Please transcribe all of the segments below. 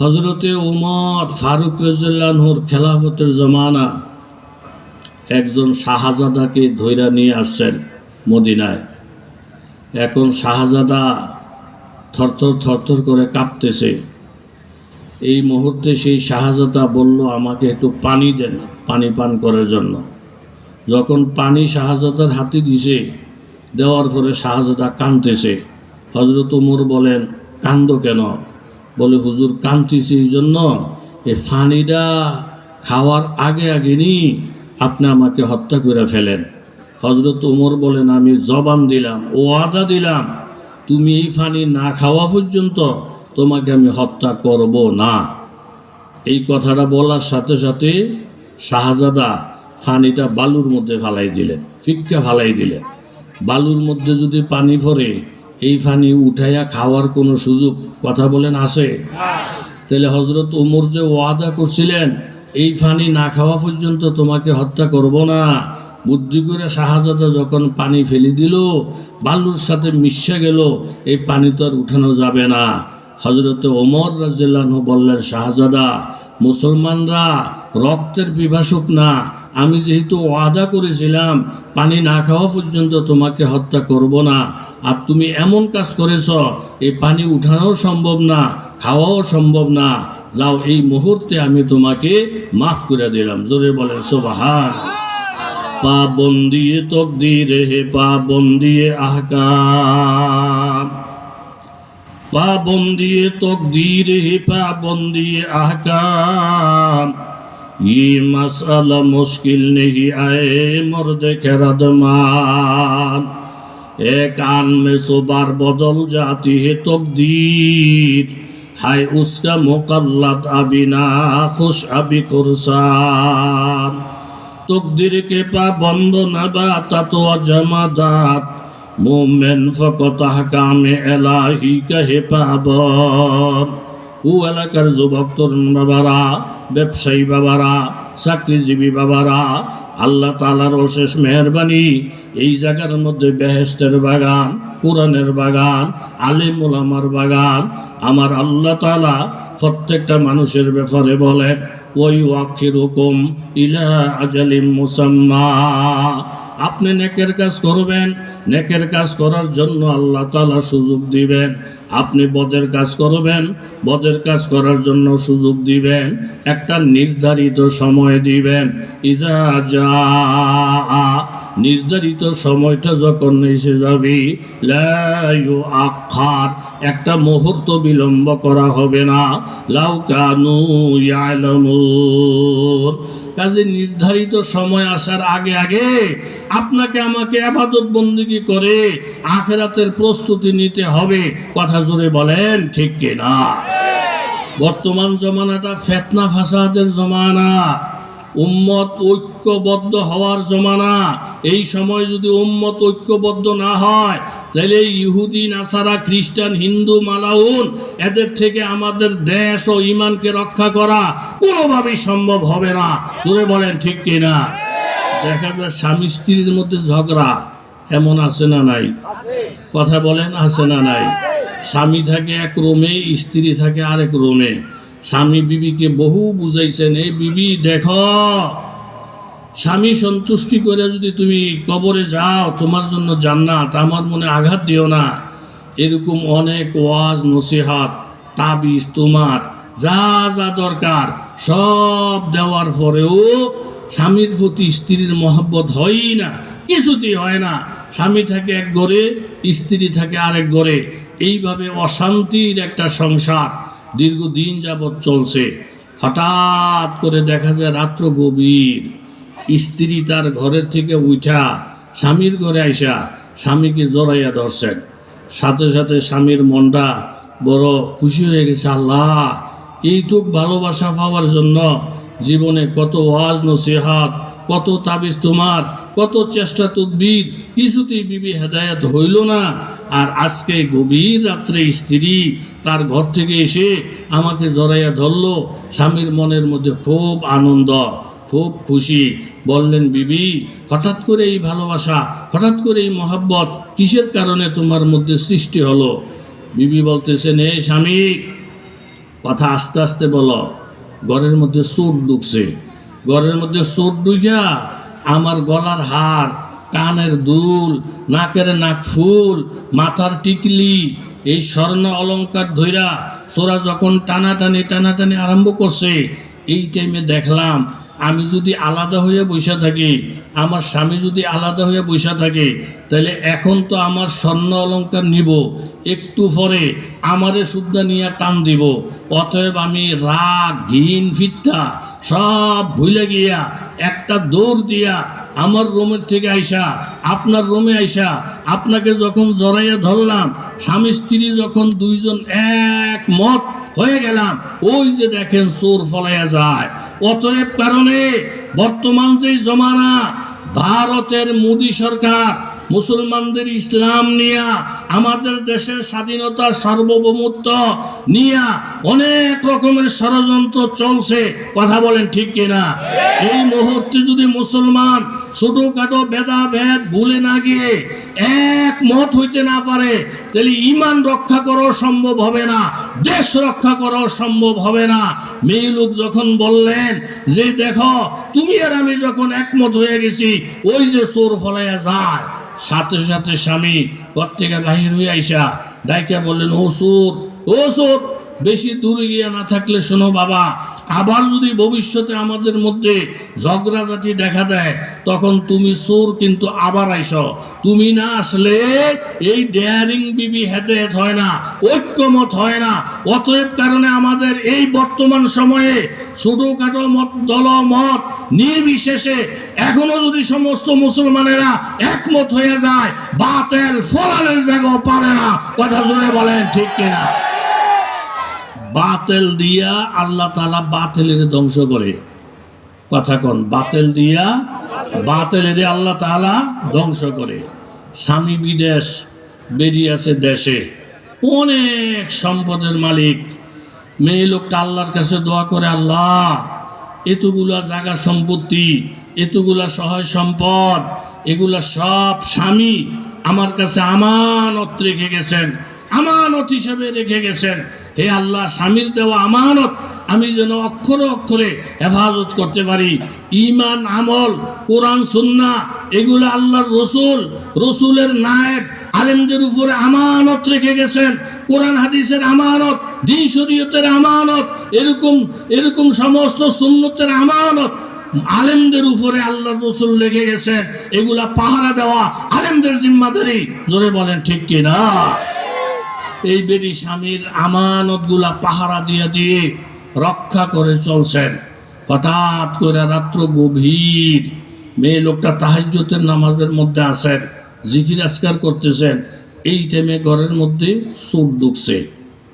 হজরতে উমর ফারুক রাজুল্লাহর খেলাফতের জমানা একজন শাহজাদাকে ধৈরা নিয়ে আসছেন মদিনায়। এখন শাহজাদা থরথর থরথর করে কাঁপতেছে। এই মুহূর্তে সেই শাহজাদা বলল, আমাকে একটু পানি দেন, পানি পান করার জন্য। যখন পানি শাহজাদার হাতে দিছে, দেওয়ার পরে শাহজাদা কাঁদতেছে। হজরত উমর বলেন, কান্দ কেন? বলে, হুজুর কাঁদতেছি এই জন্য। এই পানিটা খাওয়ার আগে আগে নি আপনি আমাকে হত্যা করে ফেলেন। হজরত উমর বলেন, আমি জবান দিলাম ও আদা দিলাম, তুমি এই ফানি না খাওয়া পর্যন্ত তোমাকে আমি হত্যা করব না। এই কথাটা বলার সাথে সাথে শাহজাদা ফানিটা বালুর মধ্যে ফালাই দিলেন, ফিক্কা ফালাই দিলেন। বালুর মধ্যে যদি পানি পড়ে এই পানি উঠাইয়া খাওয়ার কোনো সুযোগ কথা বলেন আছে? তাহলে হজরত ওমর যে ওয়াদা করছিলেন এই পানি না খাওয়া পর্যন্ত তোমাকে হত্যা করব না। বুদ্ধি করে শাহজাদা যখন পানি ফেলে দিল, বালুর সাথে মিশে গেল, এই পানি তো আর উঠানো যাবে না। হজরত ওমর রাজিল্লাহ বললেন, শাহজাদা, মুসলমানরা রক্তের পিপাসুক না আমি যেহেতু ওয়াদা করেছিলাম, পানি না খাওয়া পর্যন্ত তোমাকে হত্যা করব না। আর তুমি এমন কাজ করেছ, এই পানি উঠানোও সম্ভব না, খাওয়াও সম্ভব না। যাও, এই মুহূর্তে আমি তোমাকে মাফ করে দিলাম। জোরে বলেন, সোবাহান। পা বন্দিয়ে তকদিরে, হে পা বন্দিয়ে আহকাম। পা বন্দিয়ে তকদিরে, হে পা বন্দিয়ে আহকাম। ये मसला मुश्किल नहीं आए मर्द खरदमान एक आन में सुबार बदल जाती है तकदीर हाय उसका मुकल्लत अभी ना खुश अभी कुरसान तकदीर के पाबंद नबाता तो जमादात मोमेन फकत हकाम एलाही कहे पाबन ও এলাকার যুবক, তরুণ বাবারা, ব্যবসায়ী বাবারা, চাকরিজীবী বাবারা, আল্লাহ তালার অশেষ মেহরবানি। এই জায়গার মধ্যে বেহেস্তের বাগান, কোরআনের বাগান আলিম ওলামার বাগান। আমার আল্লাহ তালা প্রত্যেকটা মানুষের ব্যাপারে বলেন, ওই ওয়াক্ষির হুকুম ইলা আজালিম মুসাম্মা। আপনি নেকের কাজ করবেন, নেকের কাজ করার জন্য আল্লাহ তালা সুযোগ দিবেন। আপনি বদের কাজ করবেন, বদের কাজ করার জন্য সুযোগ দিবেন, একটা নির্ধারিত সময় দিবেন। ইজা যা, নির্ধারিত সময়টা যখন এসে যাবে আখার একটা মুহূর্ত বিলম্ব করা হবে না। লাউ কানু কাজে নির্ধারিত সময় আসার আগে আগে আপনাকে আমাকে আবাদত বন্দিগি করে আখেরাতের প্রস্তুতি নিতে হবে। কথা জোরে বলেন, ঠিক কিনা? বর্তমান জমানাটা ফেতনা ফাসাদের জমানা, উম্মত ঐক্যবদ্ধ হওয়ার জমানা। এই সময় যদি উম্মত ঐক্যবদ্ধ না হয়, তাহলে ইহুদি, নাসারা, খ্রিস্টান, হিন্দু, মালাউন, এদের থেকে আমাদের দেশ ও ইমানকে রক্ষা করা কোনোভাবেই সম্ভব হবে না। তুলে বলেন, ঠিক কিনা? দেখা যায় স্বামী স্ত্রীর মধ্যে ঝগড়া এমন আছে না নাই? কথা বলেন, আছে না নাই? স্বামী থাকে এক রুমে, স্ত্রী থাকে আরেক রোমে। স্বামী বিবিকে বহু বুঝাইছেন এই বিবি, দেখো, স্বামী সন্তুষ্টি করে যদি তুমি কবরে যাও, তোমার জন্য জান্নাত, আমার মনে আঘাত দিও না। এরকম অনেক ওয়াজ, নসিহাত, তাবিজ তোমার, যা যা দরকার, সব দেওয়ার পরেও স্বামীর প্রতি স্ত্রীর মহব্বত হয়ই না, কিছুতেই হয় না। স্বামী থাকে এক ঘরে স্ত্রী থাকে আরেক ঘরে এইভাবে অশান্তির একটা সংসার দীর্ঘদিন যাবৎ চলছে। হঠাৎ করে দেখা যায় রাত্র গভীর। স্ত্রী তার ঘরের থেকে উঠা, স্বামীর ঘরে আইসা স্বামীকে জড়াইয়া ধরছেন। সাথে সাথে স্বামীর মনটা বড় খুশি হয়ে গেছে, আল্লাহ এইটুক ভালোবাসা পাওয়ার জন্য জীবনে কত ওয়াজ নসিহাত, কত তাবিজ তোমার, কত চেষ্টা তদবির, কিছুতেই বিবি হেদায়ত হইল না। আর আজকে গভীর রাত্রে স্ত্রী তার ঘর থেকে এসে আমাকে জড়াইয়া ধরলো, স্বামীর মনের মধ্যে খুব আনন্দ, খুব খুশি। বললেন, বিবি, হঠাৎ করে এই ভালোবাসা, হঠাৎ করে এই মহাব্বত, কিসের কারণে তোমার মধ্যে সৃষ্টি হলো? বিবি বলতেছেন এই স্বামী, কথা আস্তে আস্তে বলো। ঘরের মধ্যে চোর ঢুকছে। ঘরের মধ্যে চোর ঢুকিয়া আমার গলার হার, কানের দুল, নাকের নাক ফুল, মাথার টিকলি, এই স্বর্ণ অলঙ্কার ধৈরা সোরা যখন টানাটানি টানাটানি আরম্ভ করছে, এই টাইমে দেখলাম আমি যদি আলাদা হয়ে বসে থাকি, আমার স্বামী যদি আলাদা হয়ে বসে থাকে, তাহলে এখন তো আমার স্বর্ণ অলঙ্কার নিব, একটু পরে আমারে শুদ্ধা নিয়ে টান দিব, অতএব আমি রাগ, ঘিন, ফিত্তা সব ভুলে গিয়া একটা দৌড় দিয়া আমার রুমের থেকে আইসা, আপনার রুমে আইসা, আপনাকে যখন জড়াইয়া ধরলাম, স্বামী, স্ত্রী যখন দুইজন এক মত হয়ে গেলাম, ওই যে দেখেন চোর ফলাইয়া যায়। অতএব কারণে বর্তমান যে জমানা, ভারতের মোদী সরকার, মুসলমানদের ইসলাম নিয়া, আমাদের দেশের স্বাধীনতা সার্বভৌমত্ব নিয়া অনেক রকমের ষড়যন্ত্র চলছে। কথা বলেন ঠিক কিনা? এই মুহূর্তে যদি মুসলমান ছোটখাটো ভেদা ভেদ ভুলে না গিয়ে এক মত হইতে না পারে, তাহলে ইমান রক্ষা করাও সম্ভব হবে না, দেশ রক্ষা করাও সম্ভব হবে না। মেয়ে লোক যখন বললেন যে, দেখো, তুমি আর আমি যখন একমত হয়ে গেছি, ওই যে চোর ফলাইয়া যায়। সাথে সাথে স্বামী ঘর থেকে বাহির হয়ে আইসা, ডাইকা বললেন, ও চোর ও চোর বেশি দূরে গিয়ে না থাকলে শোনো বাবা, আবার যদি ভবিষ্যতে আমাদের মধ্যে ঝগড়াঝাটি দেখা দেয়, তখন তুমি চোর কিন্তু আবার আইসো। তুমি না আসলে এই ডেয়ারিং বিবি হেদায়ত হয় না, ঐক্যমত হয় না। অতএব কারণে আমাদের এই বর্তমান সময়ে ছোটখাটো মত দল মত নির্বিশেষে এখনও যদি সমস্ত মুসলমানেরা একমত হয়ে যায়, বাতেল ফলানের জায়গাও পারে না। কথা জোরে বলেন, ঠিক কিনা? বাতেল দিয়া আল্লাহ তালা বাতেলের ধ্বংস করে। কথা কন? বাতেল দিয়া বাতেলের আল্লাহ তালা ধ্বংস করে। স্বামী বিদেশ বেরিয়ে আছে দেশে। অনেক সম্পদের মালিক। মেয়ে লোকটা আল্লাহর কাছে দোয়া করে, আল্লাহ, এতগুলা জায়গা সম্পত্তি, এতগুলা সহায় সম্পদ, এগুলা সব স্বামী আমার কাছে আমানত রেখে গেছেন। আমানত হিসেবে রেখে গেছেন। হে আল্লাহ, স্বামীর দেওয়া আমানত আমি যেন অক্ষরে অক্ষরে হেফাজত করতে পারি। ইমান আমল, কোরআন, সুন্না, এগুলো আল্লাহর রসুল, রসুলের নায়ক, আলেমদের উপরে আমানত রেখে গেছেন। কোরআন, হাদিসের আমানত, দিন শরীয়তের আমানত, এরকম এরকম সমস্ত সুন্নতের আমানত আলেমদের উপরে আল্লাহর রসুল লেগে গেছেন। এগুলা পাহারা দেওয়া আলেমদের জিম্মাদারি। জোরে বলেন, ঠিক কিনা? এই বেরি স্বামীর আমানতগুলা পাহারা দিয়ে দিয়ে রক্ষা করে চলছেন। হঠাৎ করে রাত্র গভীর, মেয়ে লোকটা তাহাজ্যতের নামাজের মধ্যে আসেন জিকির আজকার করতেছেন। এই টাইমে ঘরের মধ্যে চোট ঢুকছে।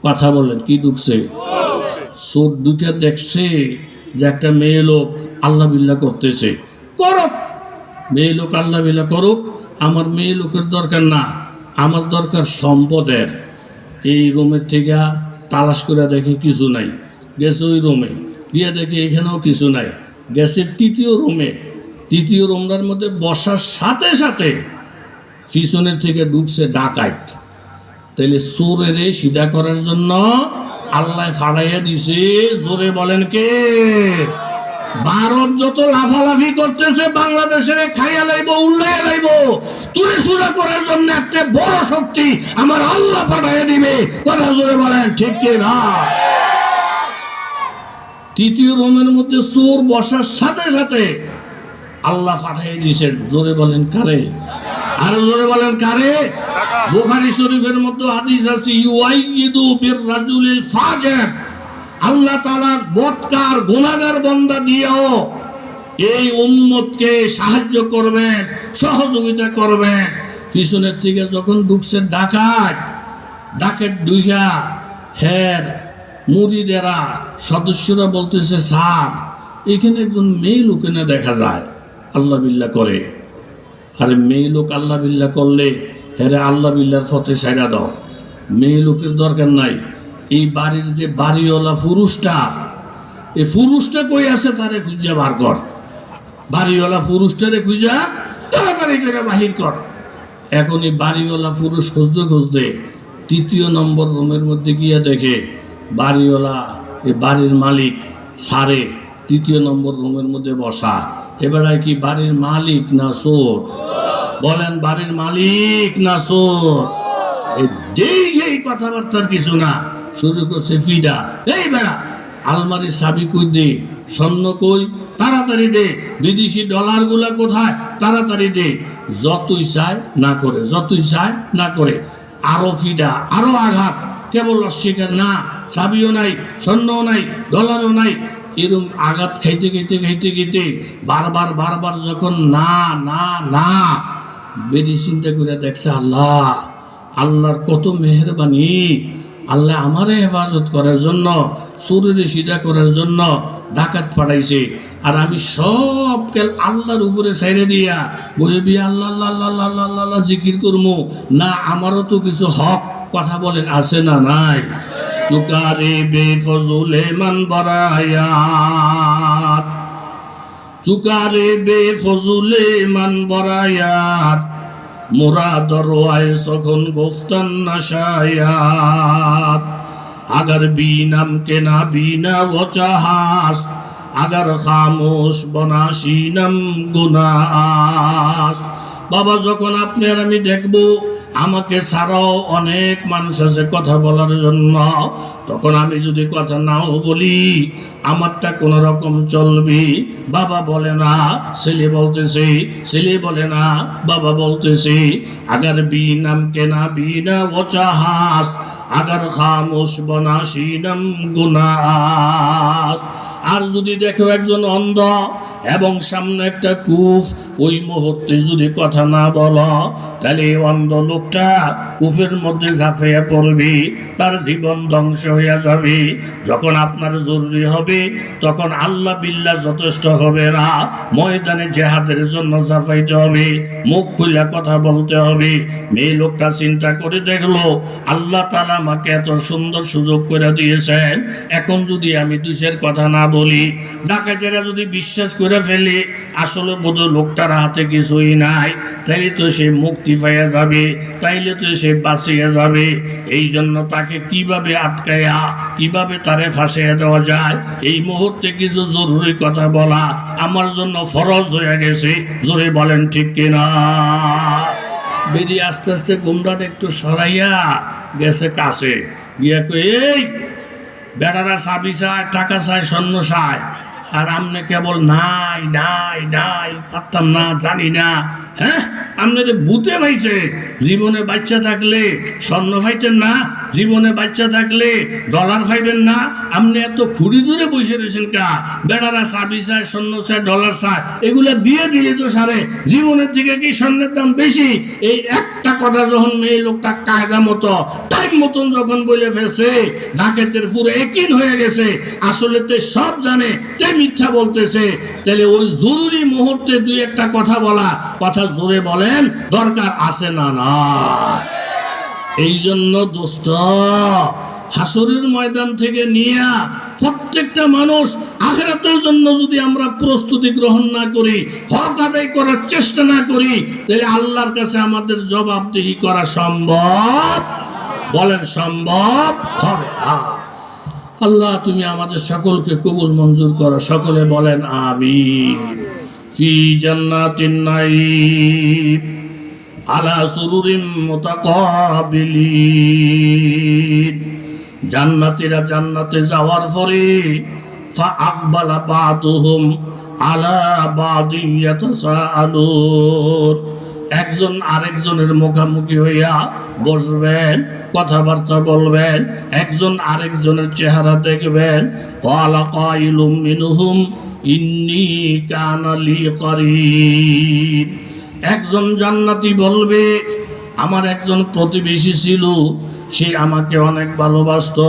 কথা বলেন, কি ঢুকছে? চোট ঢুকে দেখছে যে একটা মেয়ে লোক আল্লাহ বিল্লাহ করতেছে। করক, মেয়ে লোক আল্লাহ বিল্লা করুক, আমার মেয়ে লোকের দরকার না, আমার দরকার সম্পদের। এই রুমের থেকে তালাশ করে দেখে কিছু নাই। গেছে ওই রুমে। গিয়ে দেখে এখানেও কিছু নাই। গেছে তৃতীয় রুমে। তৃতীয় রুমটার মধ্যে বসার সাথে সাথে পিছনের থেকে ঢুকছে ডাকাইত তাহলে চোরেরে সিধা করার জন্য আল্লাহ ফাড়াইয়া দিছে। জোরে বলেন কে? ভারত যত লাফালাফি করতেছে, বাংলাদেশের খাইয়া লাইব উল্লাইয়া লাইব। তুলে সুরা করার জন্য একটা বড় শক্তি আমার আল্লাহ পাঠাইয়া দিবে। কথা জোরে বলেন, ঠিক না তৃতীয় রোমের মধ্যে চোর বসার সাথে সাথে আল্লাহ পাঠাইয়া দিয়েছেন। জোরে বলেন, কারে? আর জোরে বলেন, কারে? বুখারী শরীফের মধ্যে হাদিস আছে, ইউআইয়িদু বির রাজুলিল ফাজির আল্লাহ তাআলা বৎকার গুনাহগার বান্দা দিয়েও এই উম্মতকে সাহায্য করবেন, সহযোগিতা করবেন। পিছনের থেকে যখন ঢুকছে ডাকাত, ডাকের দুইয়া হের মুড়িদেরা সদস্যরা বলতেছে, স্যার, এখানে একজন মেয়ে লোকে না দেখা যায়, আল্লাহ বিল্লাহ করে। আরে মেয়ে লোক আল্লাহ বিল্লাহ করলে, হেরে আল্লাহ বিল্লার ফতে সাইডা দাও। মেয়ে লোকের দরকার নাই। এই বাড়ির যে বাড়িওয়ালা পুরুষটা, এই পুরুষটা কই আছে তারে খুঁজা বার কর। বাড়িওয়ালা পুরুষটারে খুঁজা তাড়াতাড়ি করে বাহির কর। এখন এই বাড়িওয়ালা পুরুষ খুঁজতে খুঁজতে তৃতীয় নম্বর রুমের মধ্যে গিয়ে দেখে বাড়িওয়ালা এই বাড়ির মালিক সারে তৃতীয় নম্বর রুমের মধ্যে বসা। এবারে কি বাড়ির মালিক না চোর? বলেন বাড়ির মালিক না চোর? এই কথাবার্তার কিছু না। শুরু করছে ফিডা এই বেড়া, আলমারি সাবি কই দে? স্বর্ণ কই? তাড়াতাড়ি দে। বিদেশি ডলারগুলা কোথায়? তাড়াতাড়ি দে। যতই চায় না করে, যতই চায় না করে। আরও ফিডা আরও আঘাত। কেবল অস্বীকার না, চাবিও নাই, স্বর্ণও নাই, ডলারও নাই। এরকম আঘাত খাইতে খাইতে খাইতে খাইতে বারবার বারবার যখন না না না, বেরিয়ে চিন্তা করে দেখছে আল্লাহ, আল্লাহর কত মেহরবানি। আল্লাহ আমারে হেফাজত করার জন্য শরীরে সিধা করার জন্য ডাকাত পাঠাইছে। আর আমি সব কেল আল্লাহর উপরে সাইরে দিয়া বলে বি আল্লাহ আল্লাহ আল্লাহ জিকির করব না, আমারও তো কিছু হক কথা বলেন, আছে না নাই? চুকারে বেফজুলে মান বরায়াত। চুকারে বেফজুলে মান বরায়াত। মুরাদর ওয়াই সখন গোফতান নাশায়াত। আগার বিনাম কে না ও চাহাস আগার খামোশ বনাশিনাম গুনাস। বাবা, যখন আপনি আর আমি দেখব, আমাকে ছাড়াও অনেক মানুষ আছে কথা বলার জন্য। তখন আমি যদি কথা নাও বলি, আমারটা কোন রকম চলবে। বাবা বলে না, ছেলে বলতেছে, ছেলে বলে না, বাবা বলতেছে, আগার বি নাম কেনা বিনা ও চাহাস আগার খামোশ বনাশিনাম গুনাস। আর যদি দেখো একজন অন্ধ এবং সামনে একটা কূপ ওই মুহূর্তে যদি কথা না বলো, তাহলে অন্ধ লোকটা কূপের মধ্যে ঝাঁফিয়ে পড়বে, তার জীবন ধ্বংস হয়ে যাবে। যখন আপনার জরুরি হবে, তখন আল্লাহ বিল্লাহ যথেষ্ট হবে না। ময়দানে জেহাদের জন্য ঝাঁপাইতে হবে, মুখ খুলে কথা বলতে হবে। মেয়ে লোকটা চিন্তা করে দেখল, আল্লাহ তালা আমাকে এত সুন্দর সুযোগ করে দিয়েছেন। এখন যদি আমি দুষের কথা না বলি, ডাকাতেরা যদি বিশ্বাস করে ফেলে, আসলে বোধ লোকটার হাতে কিছুই নাই। তাইলে তো সে মুক্তি পাইয়া যাবে, তাইলে তো সে বাঁচিয়ে যাবে। এই জন্য তাকে কীভাবে আটকায়া, কীভাবে তারে ফাঁসিয়ে দেওয়া যায়, এই মুহূর্তে কিছু জরুরি কথা বলা আমার জন্য ফরজ হয়ে গেছে। জোরে বলেন, ঠিক কিনা বেরিয়ে আস্তে আস্তে গুমরাট একটু সরাইয়া গেছে কাছে। গিয়া এই, বেড়ারা চাবি চায়, টাকা চায়, স্বর্ণ চায়। আর আমনে কেবল নাই নাই নাই, পারতাম না, জানি না। হ্যাঁ? আপনি ভূতে পাইছে জীবনে বাচ্চা থাকলে স্বর্ণ ভাইতেন না, জীবনে বাচ্চা থাকলে ডলার পাইবেন না। আপনি এত খুঁড়ি দূরে বসে রয়েছেন কা? বেড়ারা চাবি চায় স্বর্ণ চায়, ডলার চায়, এগুলা দিয়ে দিলে তো সারে। জীবনের থেকে কি স্বর্ণের দাম বেশি? এই একটা কথা যখন মেয়ে লোকটা কায়দা মতো, টাইম মতন যখন বলে ফেলছে, ডাকেতের পুরো একিন হয়ে গেছে। আসলে সব জানে তে মিথ্যা বলতেছে, তাহলে ওই জরুরি মুহূর্তে দুই একটা কথা বলা, কথা জোরে বলেন, দরকার আছে না না? এই জন্য দোস্ত হাসরের ময়দান থেকে নিয়ে প্রত্যেকটা মানুষ আখেরাতের জন্য যদি আমরা প্রস্তুতি গ্রহণ না করি, হক আদায় করার চেষ্টা না করি, তাহলে আল্লাহর কাছে আমাদের জবাবদিহি করা সম্ভব? বলেন সম্ভব হবে না। আল্লাহ, তুমি আমাদের সকলকে কবুল মঞ্জুর করো। সকলে বলেন আমি ফি আলা জান্নাতে যাওয়ার পরে আলা বাদিন ইয়াতাসাআলুন। একজন আরেকজনের মুখামুখি হইয়া বসবেন, কথাবার্তা বলবেন, একজন আরেকজনের চেহারা দেখবেন। মিনহুম ইন্নী একজন জান্নাতি বলবে, আমার একজন প্রতিবেশী ছিল, সে আমাকে অনেক ভালোবাসতো,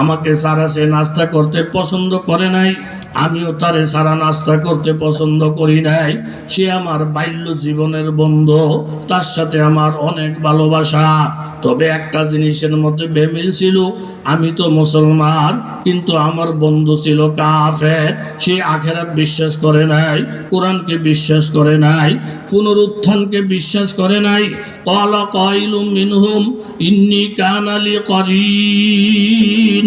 আমাকে সারা সে নাস্তা করতে পছন্দ করে নাই। আমিও তারে সারা নাস্তা করতে পছন্দ করি নাই। সে আমার বাল্য জীবনের বন্ধু, তার সাথে আমার অনেক ভালোবাসা। তবে একটা জিনিসের মধ্যে বেমিল ছিল, আমি তো মুসলমান, কিন্তু আমার বন্ধু ছিল কাফের, সে আখেরাত বিশ্বাস করে নাই, কোরআনকে বিশ্বাস করে নাই, পুনরুত্থানকে বিশ্বাস করে নাই। কল কইলুম মিনহুম, ইন্নি কানালি করিন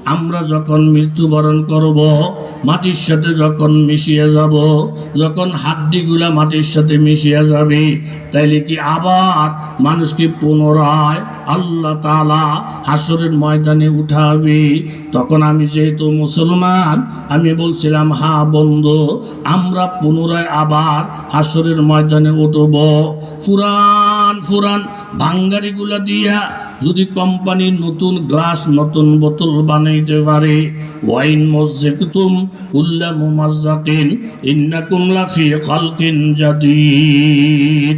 আমরা যখন মৃত্যুবরণ করব, মাটির সাথে যখন মিশিয়ে যাব, যখন হাড্ডিগুলা মাটির সাথে মিশিয়ে যাবে, তাইলে কি আবার মানুষকে পুনরায় আল্লাহ তালা হাসরের ময়দানে উঠাবে? তখন আমি যেহেতু মুসলমান, আমি বলছিলাম, হা বন্ধু, আমরা পুনরায় আবার হাসরের ময়দানে উঠব। ফুরান ফুরান ভাঙ্গারিগুলা দিয়া যদি কোম্পানি নতুন গ্লাস, নতুন বোতল বানাইতে পারে ওয়াইন মুমাজ্জাকিন ইন্নাকুম লাফি খালকিন জাদিদ।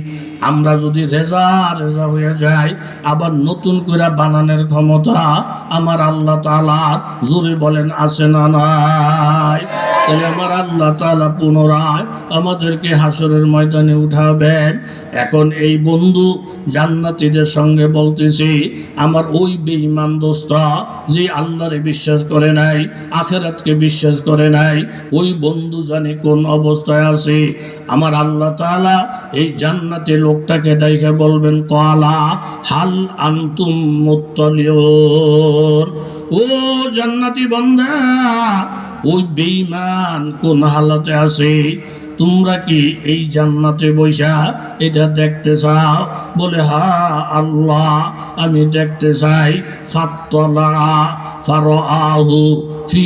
আমরা যদি রেজা রেজা হয়ে যাই, আবার নতুন করে বানানোর ক্ষমতা আমার আল্লাহ তালা জোরে বলেন, আছে না নাই? তাহলে আমার আল্লাহ তালা পুনরায় আমাদেরকে হাসরের ময়দানে উঠাবেন। এখন এই বন্ধু জান্নাতীদের সঙ্গে বলতেছি, আমার ওই বেঈমান দোস্ত যে আল্লাহরে বিশ্বাস করে নাই, আখেরাতকে বিশ্বাস করে নাই, ওই বন্ধু জানে কোন অবস্থায় আছে। আমার আল্লাহ তাআলা এই জান্নাতে লোকটাকে দেখে বলবেন কলা হাল আন্তুম মুত্তালিউন। ও জান্নাতি বান্দা ওই বেইমান কোন হালাতে আছে? তোমরা কি এই জান্নাতে বৈশা এটা দেখতে চাও? বলে, হা, আল্লাহ, আমি দেখতে চাই।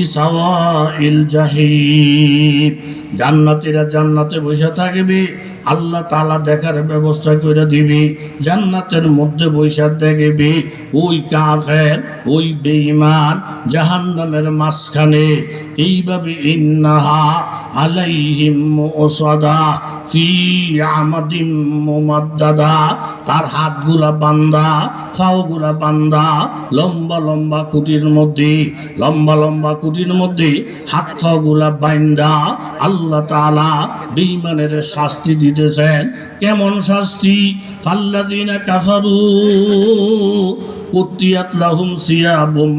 সাওয়াইল জাহিদ জান্নাতীরা জান্নাতে বৈশা থাকবে। আল্লাহ তালা দেখার ব্যবস্থা করে দিবি, জান্নাতের মধ্যে বৈশাখ দেখবি, ওই কাফের, ওই বেঈমান জাহান্নামের মাঝখানে, এইভাবে ইন্নাহা আলাইহিম ওসাদা, ফি আমাদিম মুমাদ্দাদা। তার হাতগুলা বান্দা পাওগুলা বান্দা, লম্বা লম্বা কুটির মধ্যে, লম্বা লম্বা কুটির মধ্যে হাত পাগুলা বাইন্দা। আল্লাহ তাআলা বেঈমানের শাস্তি দিতেছেন। কেমন শাস্তি? ফাল্লাযিনা কাফারু কুতিয়াত লাহুম সিয়াবুম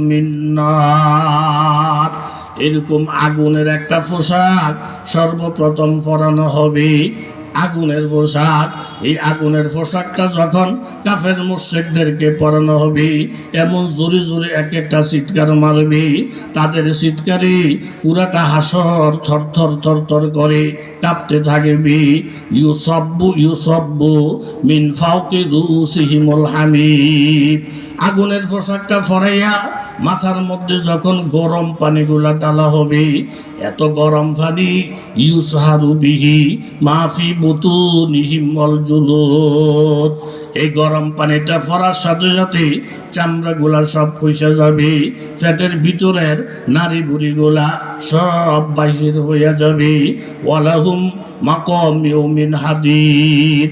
এরকম আগুনের একটা পোশাক সর্বপ্রথম পরানো হবে। আগুনের পোশাক, এই আগুনের পোশাকটা যখন কাফের মুর্শেকদেরকে পরানো হবে, এমন জোরে জোরে এক একটা চিৎকার মারবে। তাদের চিৎকারে পুরাটা হাসর থর থর থর থর করে কাঁপতে থাকবে। ইউসব্বু ইউসব্বু মিন ফাউকে রুসিহিমুল হামিদ। আগুনের পোশাকটা ফরাইয়া মাথার মধ্যে যখন গরম পানিগুলা ডালা হবে, এত গরম পানি, ইউসাহারু বিহি মাফি বুতু নিহিমল জুলত এই গরম পানিটা ফরার সাথে সাথে চামড়াগুলা সব পয়সা যাবে পেটের ভিতরের নারী বুড়িগুলা সব বাহির হইয়া যাবে। ওয়ালাহুম মাকম ইউমিন হাদিদ।